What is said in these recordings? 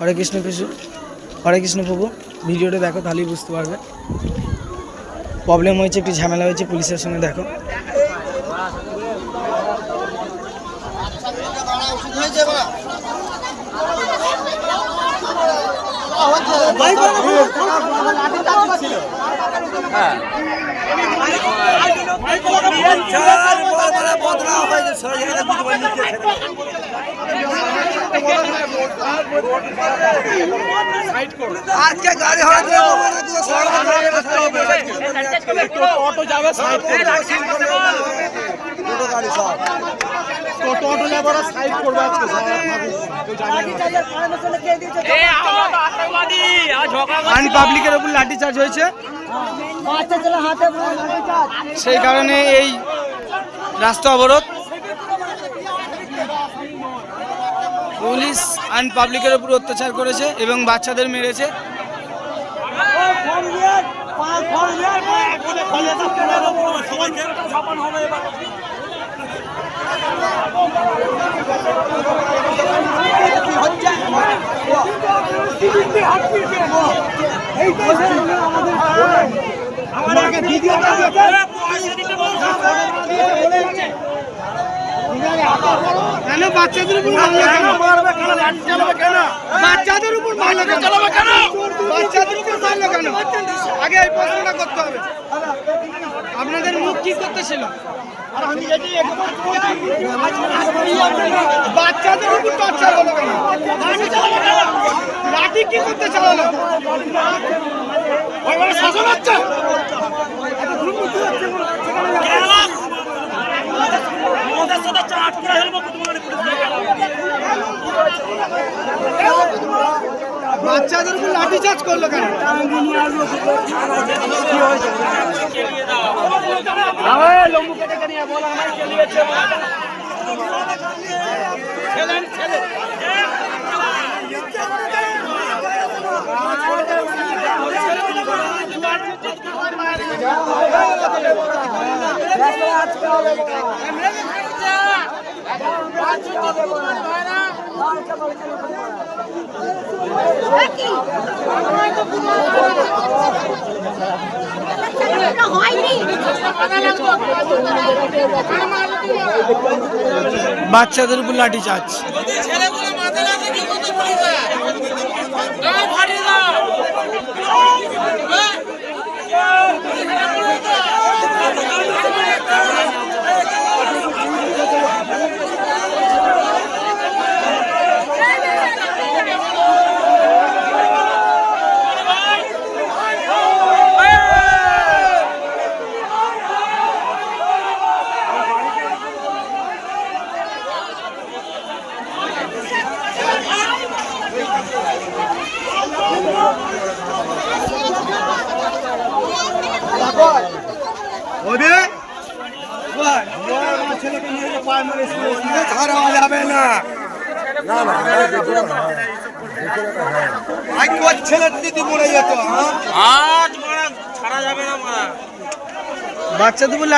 হরে কৃষ্ণ কৃষ্ণ, হরে কৃষ্ণ প্রভু। ভিডিওটা দেখো, তাহলেই বুঝতে পারবে। প্রবলেম হয়েছে, একটু ঝামেলা হয়েছে, পুলিশের সঙ্গে দেখো। আজকে গাড়ি। অটো যাবে দুটো সব। টোটো অটো যাবে ওরা সাইড করবে আজকে উপর লাঠিচার্জ হয়েছে। সেই কারণে এই রাস্তা অবরোধ। পুলিশ আইন পাবলিকের উপর অত্যাচার করেছে এবং বাচ্চাদের মেরেছে। কেন বাচ্চাদের উপর মারলো কেন মারবে কেন? লাঠি চালাবে কেন? বাচ্চাদের উপর মারলো কেন? বাচ্চাদের উপর মারলো কেন? আগে এই প্রশ্নটা করতে হবে। আপনাদের মুখ কি এটাই একদম বাচ্চাদের উপর টর্চার হলো কেন? কেন? লাঠি কি করতে চালালো? শাসন হচ্ছে। বাচ্চাদের উপর লাঠি চার্জ করল কেন? হয়নি বাচ্চাদের উপর লাঠি চাচ্ছে আমার ছেলেকে নিয়ে যে প্রাইমারি স্কুলে ছাড়া যাবে না না না আজ তোর ছেলে দিদি মরে যেত হ্যাঁ? আজ মারা ছাড়া যাবে না মারা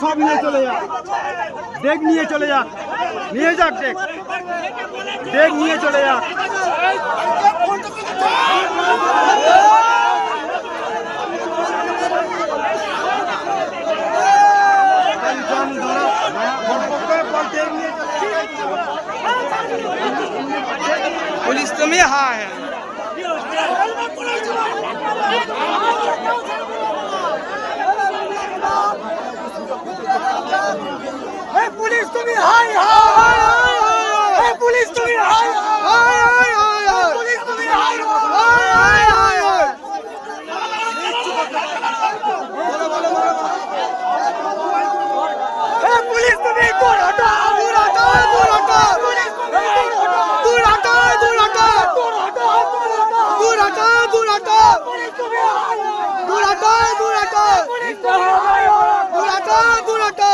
সব নিয়ে চলে যা দেখ নিয়ে চলে যা নিয়ে যাক দেখ দেখ নিয়ে চলে যা पुलिस तो में हाँ है পুলিশ তুমি হাই হাই হাই পুলিশ তুমি হাই হাই হাই হাই পুলিশ তুমি হাই হাই হাই হাই পুলিশ তুমি কোন হটা দূর হটা দূর হটা পুলিশ তুমি কোন হটা দূর হটা দূর হটো দূর হটো দূর হটো দূর হটো দূর হটো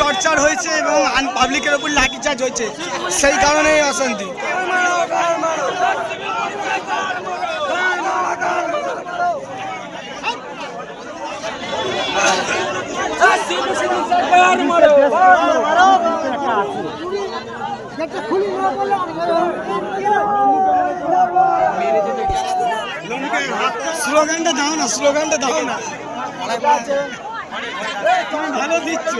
টর্চার হয়েছে এবং পাবলিকের উপর লাঠিচার্জ হয়েছে। সেই কারণে এই অশান্তি। স্লোগানটা দাও না, স্লোগানটা দাও না। তুমি ভালো দিচ্ছ।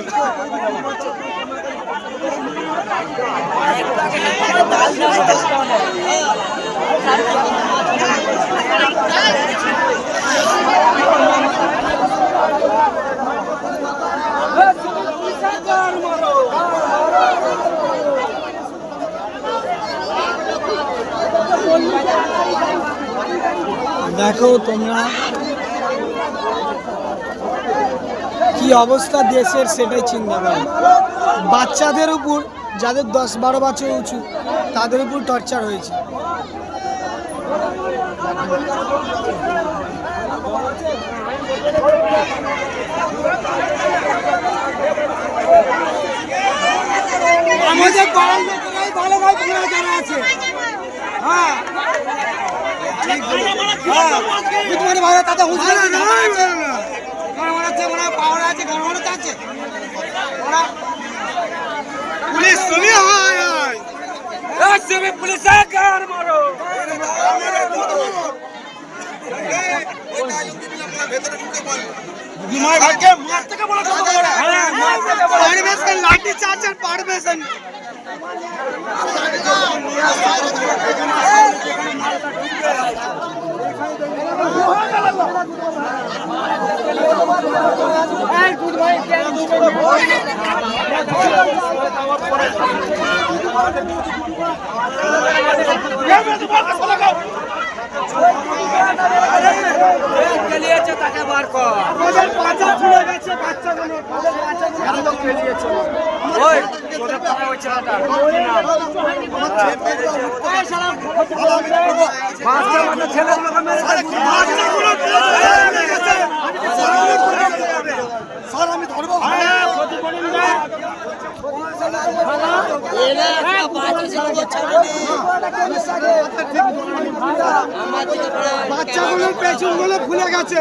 দেখো তোমরা কি অবস্থা দেশের সেটাই চিন্তা করো বাচ্চাদের উপর যাদের দশ বারো বছর উঁচু তাদের উপর টর্চার হয়েছে ভালো ভাই আছে হ্যাঁ ভাই তাতে আছে ওরা পাওয়ার আছে গণমার আছে। ওরা পুলিশ তুমি হয় হয়। পারবেশন লাঠি চার্জ আর পারবেশন আমাদের পাঁচা ফুলে গেছে বাচ্চাগুলো পেরিয়েছে স্যার আমি ধরবো বাচ্চাগুলোর ফুলে গেছে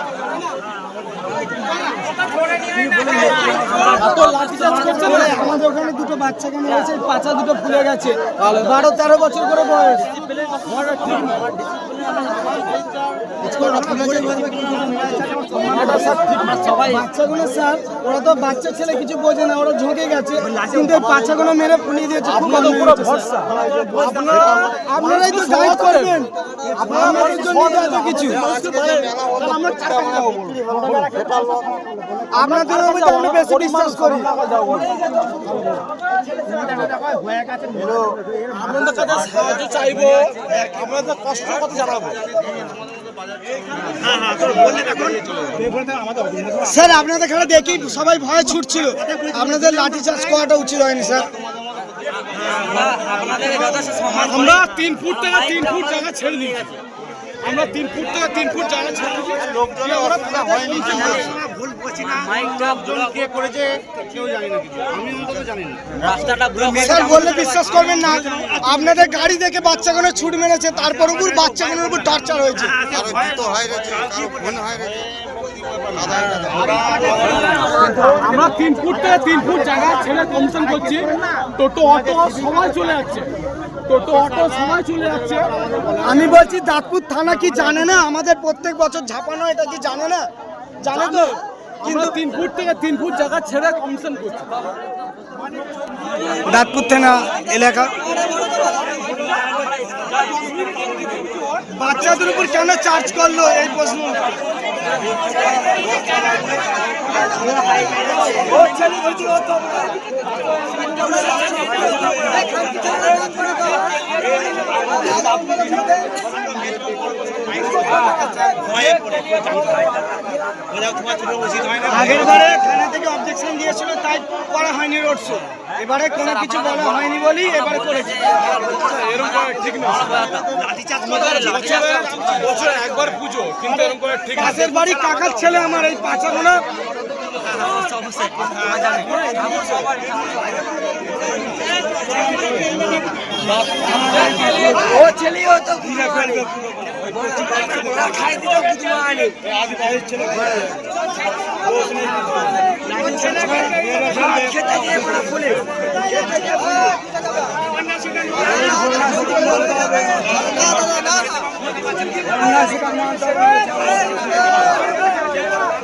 আমাদের ওখানে দুটো বাচ্চা কেন আছে পাচা দুটো ফুলে গেছে বারো তেরো বছর করে বয়স বাচ্চাগুলো স্যার ওরা তো বাচ্চা ছেলে কিছু বোঝে না ওরা ঝোঁকে গেছে কিন্তু বাচ্চাগুলো মেরে ফুলিয়ে দিয়েছে খুব পুরো ভরসা আপনারাই তো গাইড করবেন আপনাদের জন্য এত কিছু আপনাদের বেশি বিশ্বাস করি আপনাদের কাছে সাহায্য চাইব আপনাদের কষ্ট কথা জানাব স্যার আপনাদের খেলা দেখি সবাই ভয়ে ছুটছিল। আপনাদের লাঠি চার্জ করাটা উচিত হয়নি স্যার। আমরা তিন ফুট থেকে তিন ফুট জায়গা ছেড়ে দিয়েছি। আমরা তিন ফুট থেকে তিন ফুট জায়গা ছেড়ে দিয়েছি। লোকজন ওরা পুরো হয়নি ভুল করছি না লোকজন কে করেছে কেউ জানি না কিছু। আমি অন্তত জানি না। স্যার বললে বিশ্বাস করবেন না। আপনাদের গাড়ি দেখে বাচ্চাগুলো ছুট মেরেছে তারপর উপর বাচ্চাগুলোর উপর টর্চার হয়েছে। আমরা তিন ফুট থেকে তিন ফুট জায়গা ছেড়ে কমিশন করছি। টোটো অটো সবাই চলে যাচ্ছে। টোটো অটো সবাই চলে যাচ্ছে। আমি বলছি দাঁতপুর থানা কি জানে না? আমাদের প্রত্যেক বছর ঝাপানো এটা কি জানে না? জানে তো? কিন্তু তিন ফুট থেকে তিন ফুট জায়গা ছেড়ে কমিশন করছি। দাঁতপুর থানা এলাকা। বাচ্চাদের উপর কেন চার্জ করল এই প্রশ্ন? আগের বারে থানা থেকে অবজেকশন দিয়েছিল তাই করা হয়নি রোড শো এবারে কোনো কিছু বলা হয়নি বলেই এবারে করেছে। ঠিক না। বছরে একবার পুজো কিন্তু এরকম করে ঠিক পাশের বাড়ি কাকার ছেলে আমার এই পাঁচাগুলো ও ছেলে ও তো ঘুরে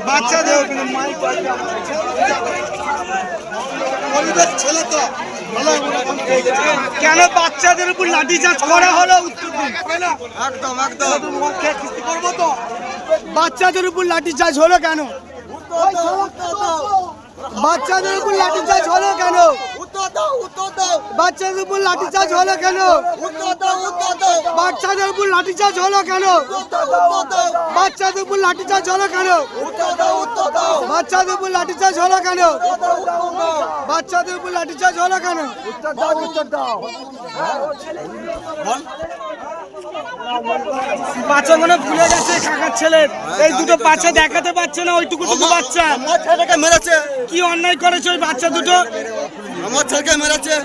বাচ্চা দেও কিন্তু মাইক কেন বাচ্চাদের উপর লাঠি চার্জ করা হলো উত্তর। একদম একদম। বাচ্চাদের উপর লাঠি চার্জ হলো কেন? বাচ্চাদের উপর লাঠি চার্জ হলো কেন? উত্তর দাও উত্তর দাও বাচ্চাদের উপর লাঠি চার্জ হলো কেন? উত্তর দাও উত্তর দাও বাচ্চাদের উপর লাঠি চার্জ হলো কেন? উত্তর দাও উত্তর দাও বাচ্চাদের উপর লাঠি চার্জ হলো কেন? উত্তর দাও উত্তর দাও বাচ্চাদের উপর লাঠি চার্জ হলো কেন? বাচ্চাদের উপর লাঠি চার্জ হলো কেন? উত্তর দাও উত্তর দাও বাচ্চা মনে ভুলে গেছে কাকার ছেলে। এই দুটো বাচ্চা দেখাতে পারছে না ওইটুকু টুকু বাচ্চা। মেরেছে। কি অন্যায় করেছে ওই বাচ্চা দুটো? আমার ছেলেকে মেরেছে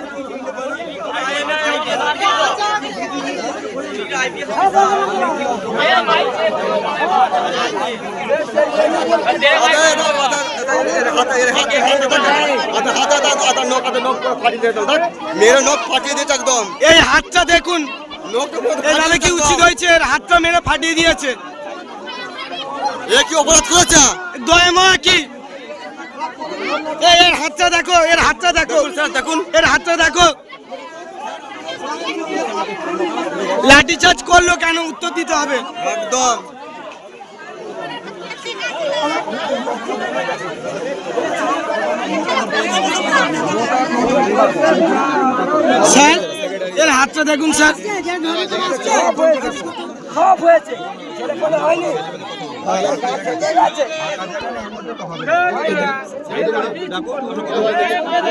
মেরে নখ ফাটিয়ে দিয়েছে একদম এই হাতটা দেখুন নখটা কি উচিত হয়েছে হাতটা মেরে ফাটিয়ে দিয়েছে এ কি অপরাধ করেছে দয়ামা কি এই এর হাতটা দেখো এর হাতটা দেখো। দেখুন এর হাতটা দেখো। লাঠি চার্জ করল কেন? উত্তর দিতে হবে। একদম। স্যার এর হাতটা দেখুন স্যার।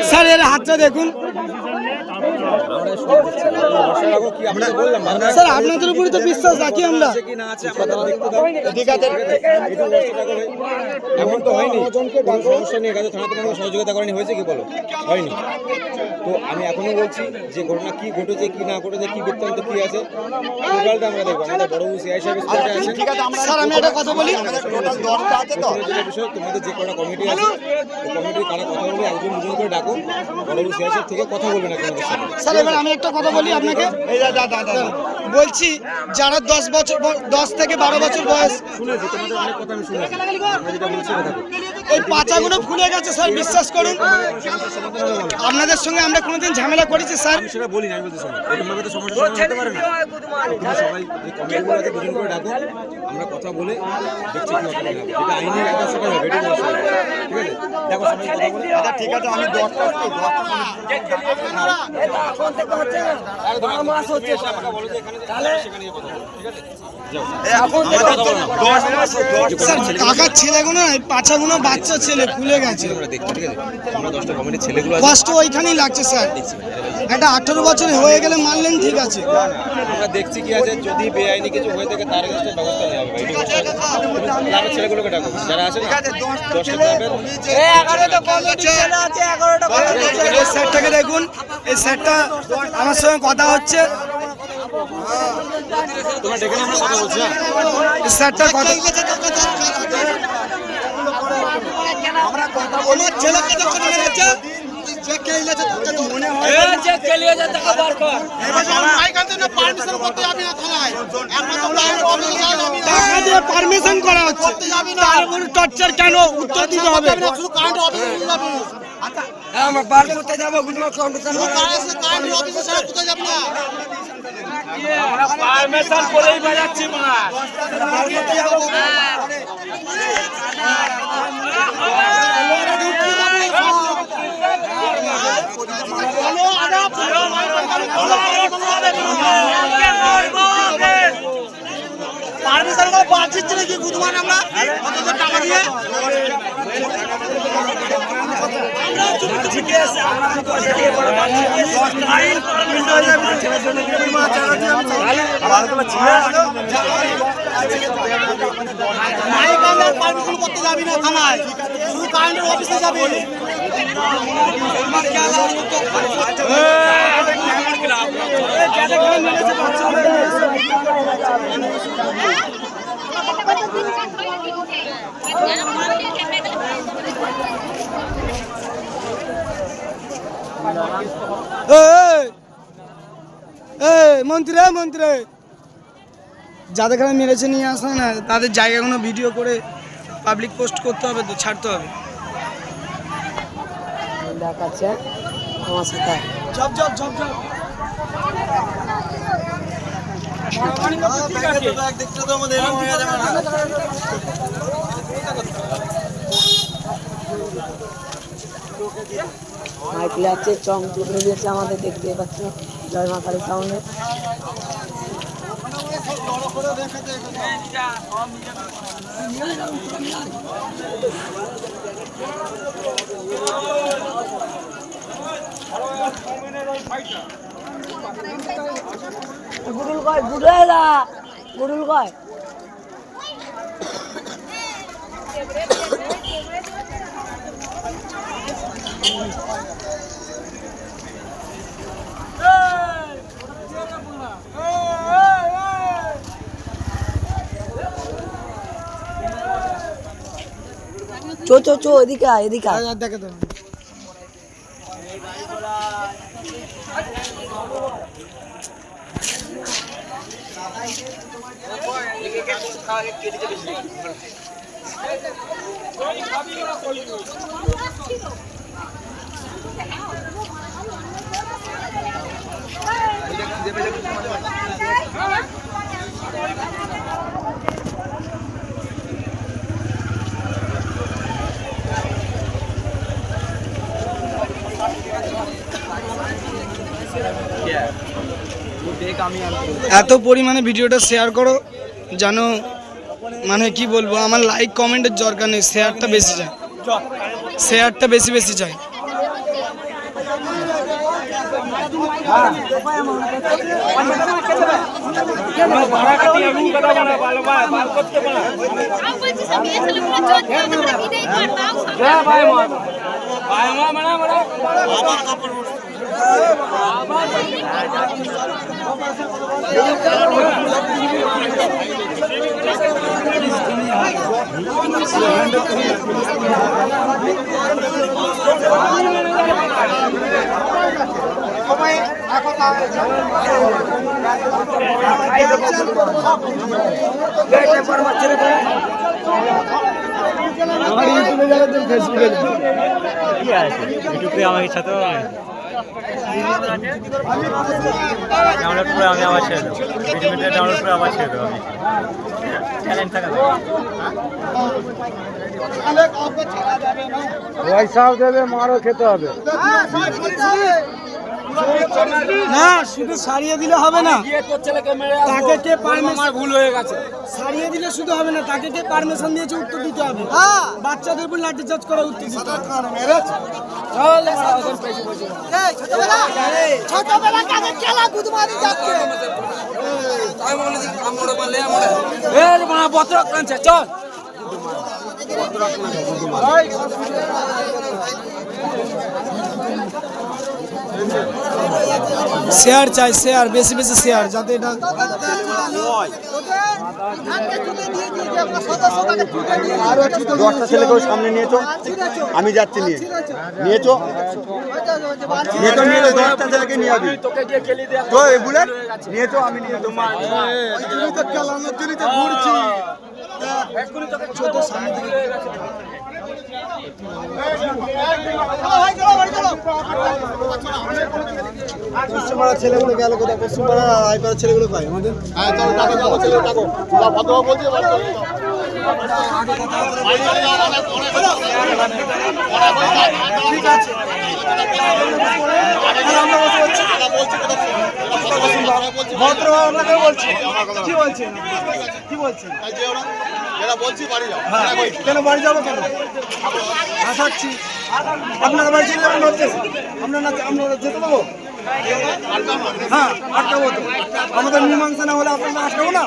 স্যার, এর হাতটা দেখুন। স্যার, আপনাদের উপরে তো বিশ্বাস রাখি আমরা? এমন তো হয়নি। সমস্যা নেই সহযোগিতা করেনি, হয়েছে কি বলো? হয়নি। তো আমি এখনও বলছি যে ঘটনা কি ঘটেছে কি না ঘটেছে কি বৃত্তান্ত কি আছে টোটালটা আমরা দেখব। আমাদের বড় সিআই সাহেব স্পটে আছেন স্যার আমি একটা কথা বলি। যেটা বিষয় তোমাদের যে কটা কমিটি আছে ওই কমিটির কারা কথা বলবে একজন দুজন করে ডাকো। বড় সিআই সাহেব থেকে কথা বলবে না স্যার এবার আমি একটা কথা বলি আপনাকে। বলছি যারা দশ বছর দশ থেকে বারো বছর বয়স শুনেছি তোমাদের অনেক কথা আমি শুনেছি। যেটা বলছি এটা এই পাচাগুলো ফুলে গেছে স্যার বিশ্বাস করুন। আপনাদের সঙ্গে আমরা কোনোদিন ঝামেলা করেছি স্যার আমি সেটা বলি না আমি বলতে শোনো তো সমস্যা সমাধান হতে পারে না তোমরা সবাই যে কমিটিগুলো আছে দুজন করে ডাকো আমরা কথা বলে দেখছি কি হবে না হবে। যেটা আইনি একদম সবাই হবে ঠিক আছে দেখো সবাই কথা বলে আচ্ছা ঠিক আছে আমি দশটা তো দশটা বারো মাস হচ্ছে আমাকে বলো যে এখানে তাহলে সেখানে কথা বলো ঠিক আছে কাকার ছেলেগুলো পাছাগুলো বাচ্চা ছেলে খুলে গেছে। আমরা দেখছি ঠিক আছে? আমরা দশটা কমিটির ছেলেগুলো আছে। কষ্ট ওইখানেই লাগছে স্যার। একটা আঠারো বছর হয়ে গেলে মারলেন ঠিক আছে। আমরা দেখছি কি আছে যদি বেআইনি কিছু হয়ে থাকে তার এগেনস্টে ব্যবস্থা নেওয়া হবে। এইটুকু বলছি। তুমি ক্লাবের ছেলেগুলোকে ডাকো। যারা আছে না দশটা ক্লাবের এই স্যারটাকে দেখুন এই স্যারটা আমার সঙ্গে কথা হচ্ছে। ডেকে নিয়ে আমরা কথা স্যারটা কথা আমার ছেলেকে যখন পারমিশন করা হচ্ছে। টর্চার কেন? উত্তর দিতে হবে। আমরা বার করতে যাব গুজরাট কম্পিটিশন পারমিশন করেই বাজাচ্ছি মা। পারমিশন করে পাচ্ছিস নাকি বুধবার আমরা করতে যাবি না থানায়। শুধু কারেন্টের অফিসে যাবি। মন্ত্রী মন্ত্রী। যাদের মেরেছে নিয়ে আসে না, তাদের জায়গাগুলো ভিডিও করে পাবলিক পোস্ট করতে হবে তো, ছাড়তে হবে। দেখাচ্ছে আমার সাথে মাইকেল আছে চম দিয়েছে আমাদের দেখতে পাচ্ছ জয় মা কালী সাউন্ডে গুডুল কয় গুডুল দা গুডুল কয়। চো চো চো এদিকে আয় এদিকে আয়। দেখে দেবেন এত পরিমাণে ভিডিওটা শেয়ার করো যেন মানে কি বলব আমার লাইক কমেন্টের দরকার নেই শেয়ারটা বেশি চাই শেয়ারটা বেশি বেশি চাই আমি বলছি সব মেয়ে ছেলেগুলো চোদ্দ তোমরা বিদায় কর ইউটিউবে আমার সাথে ডাউনলোড করে আমি আবার ছেড়ে দেবো। ভিডিওটা ডাউনলোড করে আবার ছেড়ে দেবো আমি। ট্যালেন্ট থাকা পয়সাও দেবে মারও খেতে হবে। না শুধু সারিয়ে দিলে হবে না। তাকে কে পারমিশন ভুল হয়ে গেছে। সারিয়ে দিলে শুধু হবে না তাকে কে পারমিশন দিয়েছে উত্তর দিতে হবে। বাচ্চাদের উপর লাঠি চার্জ করে উত্তর দিতে হবে। ছোটবেলা। কাকে খেলা গুদমানি যাচ্ছে? চল। শেয়ার চাই শেয়ার বেশি বেশি শেয়ার যাতে এটা দশটা ছেলেকেও সামনে নিয়েছো আমি যাচ্ছি নিয়ে নিয়েছো নিয়েছো নিয়ে দশটা ছেলেকে নিয়ে যাবি তো এই বুলেট নিয়েছো আমি নিয়ে তোমার ঘুরছি পশ্চিমপাড়ার ছেলেগুলো গেল কোথায়? পশ্চিমপাড়া রায়পাড়ার ছেলেগুলো পাই আমাদের? ভদ্র আপনাকে বলছি কি বলছেন? কি বলছেন? হ্যাঁ, কেন বাড়ি যাব কেন? আসাচ্ছি। আপনার বাড়ি চলে যাবেন হচ্ছে? আমরা না আমরা যেতে পাবো হ্যাঁ আটকাবো তো। আমাদের মীমাংসা না হলে আপনারা আটকাবো না?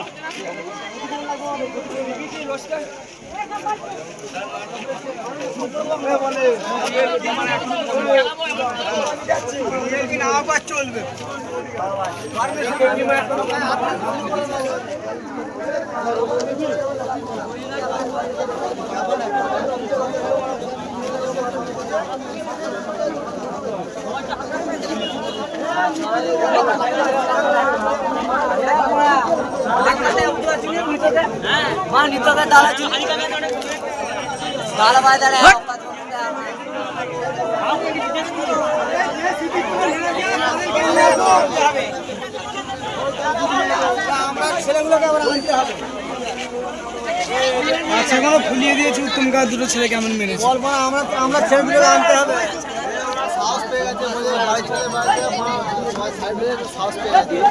চলবে ছেলেগুলোকে আবার আনতে হবে আচ্ছা কোনো ফুলিয়ে দিয়েছি উত্তম কাজ দুটো ছেলে কেমন মেরেছে? বলব আমরা আমরা ছেলেগুলোকে আনতে হবে। সাহস পেয়ে গেছে বাড়ি ছেলে সাহস পেয়ে গেছে।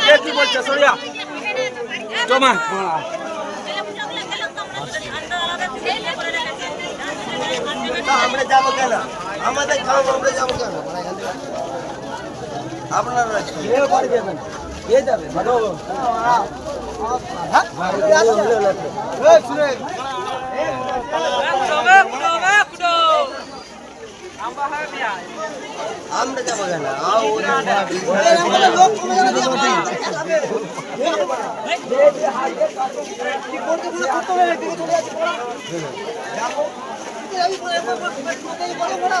কে কি বলছে আমরা যাব কেন আমাদের খাব আমরা যাব কেন আপনারা বাড়ি যাবেন কে যাবে আমরা যাব কেন? এমনি মাইকটা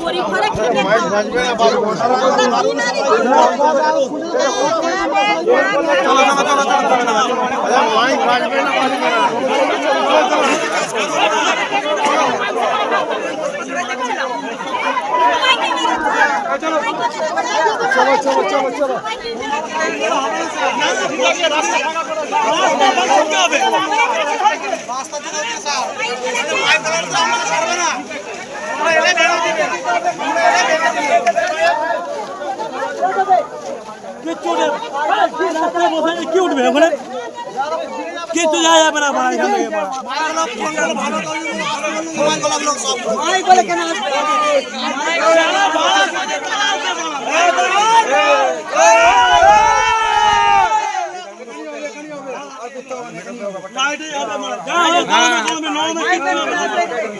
গরিব চলো চলো চলো। চলো কি উঠবে ওখানে কিছু যায় যাবে না ভাই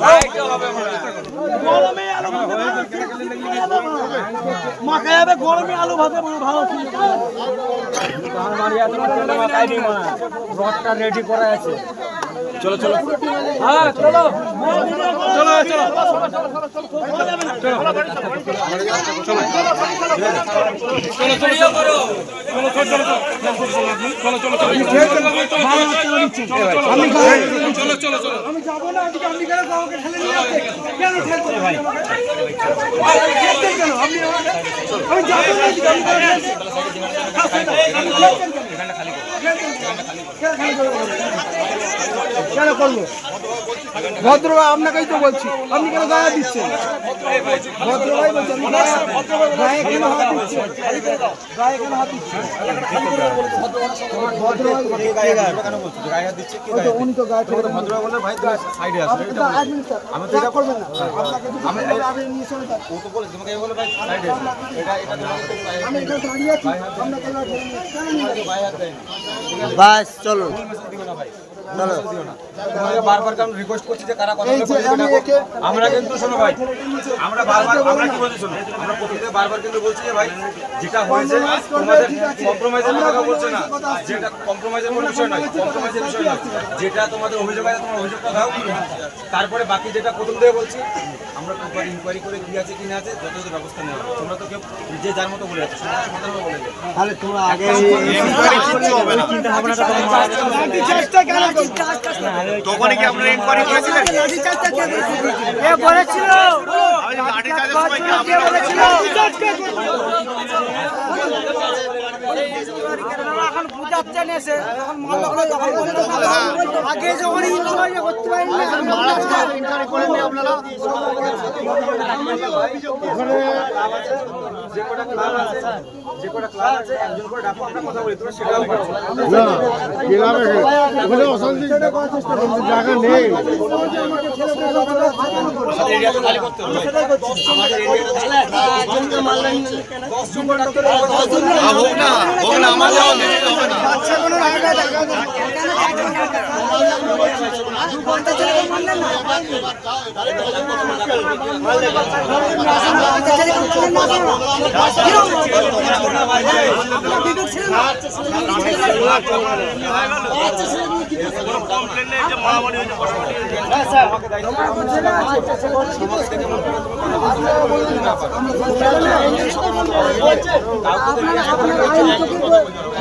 লাইটে হবে মানে গরমে আলো কিচ্ছু যাবে গরমে আলু ভাতে ভালো রডটা রেডি করা আছে। চলো চলো। হ্যাঁ ভালো ছিল আমি যাব না আপনি কেন আমাকে ঠেলে নিয়ে যাচ্ছেন কেন ভাই কেন আপনি আমি যাব না ঠেলছেন? কেন করব ভদ্রভাই আপনাকেই তো বলছি। আপনি কেন গায়ে দিচ্ছেন? ভদ্রভাই বলছি আপনি গায়ে- কেন হাত দিচ্ছেন? গায়ে কেন হাত দিচ্ছেন? উনি তো গায়ে ভদ্র বলে ভাই সাইডে আসো আপনি তো আমি তো এটা করবেন না। আপনাকে যদি নিয়ে চলে যান ও তো বলে তোমাকে বলে ভাই সাইডে এটা এটা আমি দাঁড়িয়ে আছি। আপনাকে হাত বাস চলো না ভাই চলো দিও না। তোমাকে বারবার কারণ রিকোয়েস্ট করছি যে কারা কথা বলে আমি ডাকো। একে- আমরা কিন্তু শোনো ভাই আমরা বারবার আমরা কি বলছি শোনো? আমরা প্রতিদিন বারবার কিন্তু বলছি যে ভাই যেটা হয়েছে তোমাদের কম্প্রোমাইজের কথা বলছো না। যেটা কম্প্রোমাইজের কোনো বিষয় নয় কম্প্রোমাইজের বিষয় নয়। যেটা তোমাদের অভিযোগ আছে তোমার অভিযোগটা দাও তারপরে বাকি যেটা প্রথম দিয়ে বলছি আমরা প্রপার ইনকোয়ারি করে কি আছে কি না আছে যত যত ব্যবস্থা নেওয়া হবে। তোমরা তো কেউ যে যার মতো বলে যাচ্ছে তাহলে তোমরা আগে করবেন? কি আপনারা ইনকোয়ারি করেছিলেন? এ বলেছিল। কে বলেছিল? বুঝাচ্ছেন এসে যখন মাল লাগল তখন বলতে আগে যখন ইনকোয়ারি করতে পারেন না যে কটা ক্লাব আছে যে কটা ক্লাব আছে একজন করে ডাকো আমরা কথা বলি তোমরা সেটাও পারছ এরিয়াটা খালি করতে হবে। আমাদের এরিয়াটা হোক না হোক না আমাদের হবে না। ওই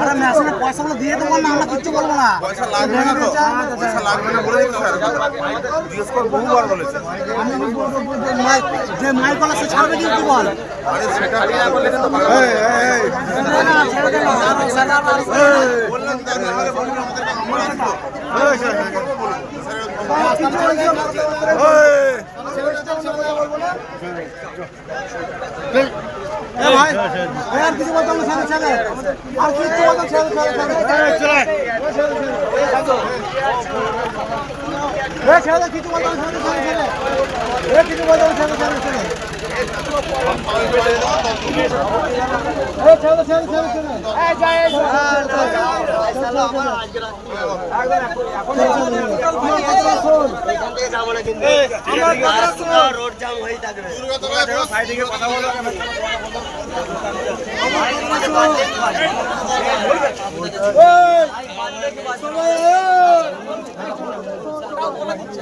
আরে মেশিনে পয়সাগুলো দিয়ে দেবো না আমরা কিচ্ছু বলব না? পয়সা লাগবে না তো পয়সা লাগবে না বলে স্যার জিজ্ঞেস করে বহুবার বলেছে যে মাইক বলা সে ছাড়বে কিন্তু বল আরে সেটা না তো এই এই ছেড়ে দে না, আরও সাদা আরও বললেন আমাদের বললেন আমরা আসব এই স্যার এই আর কিছু বলতো না ছেড়ে ছেড়ে। আর কিছু বলতো ছেড়ে ছেড়ে। ছেড়ে ছেড়ে। কিছু বলতে হবে রোড জাম হয়ে থাকবে রাস্তা